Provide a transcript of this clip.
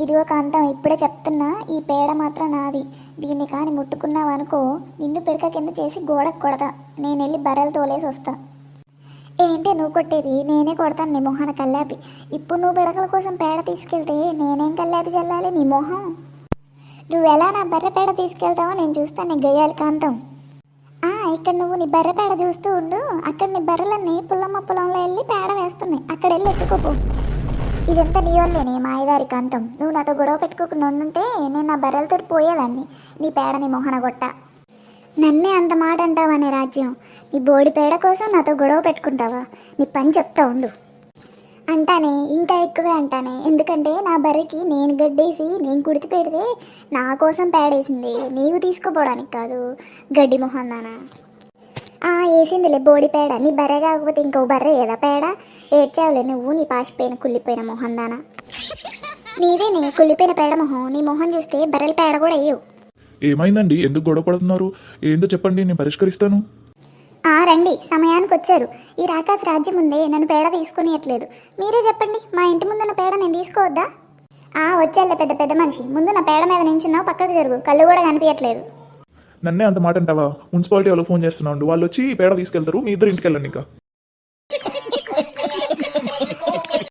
ఇదిగో కాంతం ఇప్పుడే చెప్తున్నా ఈ పేడ మాత్రం నాది. దీన్ని కాని ముట్టుకున్నావనుకో నిన్ను పిడక కింద చేసి గోడకు కొడతా. నేను వెళ్ళి బర్రెలు తోలేసి వస్తా. ఏంటి నువ్వు కొట్టేది? నేనే కొడతాను నీ మొహాన కల్లాపి. ఇప్పుడు నువ్వు పిడకల కోసం పేడ తీసుకెళ్తే నేనేం కల్లాపి చల్లాలి నీ మొహం? నువ్వు ఎలా నా బర్రె పేడ తీసుకెళ్తావో నేను చూస్తాను నీ గయ్యాలి కాంతం. ఆ, ఇక్కడ నువ్వు నీ బర్రె పేడ చూస్తూ ఉండు. అక్కడ నీ బర్రెలన్నీ పుల్లమ్మ పొలంలో వెళ్ళి పేడ వేస్తున్నాయి. అక్కడ వెళ్ళి ఎత్తుకోపో. ఇదంతా నీ వల్లే నీ మాయదారి కాంతం. నువ్వు నాతో గొడవ పెట్టుకోకుండా ఉండుంటే నేను నా బర్రెలతో పోయేదాన్ని. నీ పేడని మొహన గొట్ట. నన్నే అంత మాట అంటావా రాజ్యం? నీ బోడి పేడ కోసం నాతో గొడవ పెట్టుకుంటావా? నీ పని చెప్తా ఉండు. అంటానే ఇంకా ఎక్కువే అంటానే. ఎందుకంటే నా బర్రెకి నేను గడ్డేసి నేను కుడితి పెడితే నా కోసం పేడేసింది. నీవు తీసుకోపోవడానికి కాదు గడ్డి మొహం వేసిందిలే బోడి పేడ. నీ బర్రె కాకపోతే ఇంకో బర్రె ఏదా పేడ? ఏడ్చావులే నువ్వు నీ పాసిపోయిన కుళ్ళిపోయిన మొహం దానా. నీదే నీ కుళ్ళిపోయిన పేడ మొహం నీ మొహం చూస్తే బర్రెల పేడ కూడా వేయవు. ఏమైందండి? ఎందుకు గొడవ పడుతున్నారు? ఏందో చెప్పండి నేను పరిష్కరిస్తాను. ఆ రండి. సమయానికి వచ్చారు. ఈ రాకాశ రాజ్యం ఉందే నన్ను పేడ తీసుకునియట్లేదు. మీరే చెప్పండి మా ఇంటి ముందున్న పేడ నేను తీసుకోవద్దా? ఆ వచ్చాలే పెద్ద పెద్ద మనిషి. ముందు నా పేడ మీద నించున్నావు పక్కకు జరుగు. కళ్ళు కూడా కనిపించట్లేదు. నన్నే అంత మాట అంటావా? మున్సిపాలిటీ వాళ్ళు ఫోన్ చేస్తున్నాడు వాళ్ళు వచ్చి పేడ తీసుకెళ్తారు మీ ఇద్దరు ఇంటికి వెళ్ళండి ఇంకా.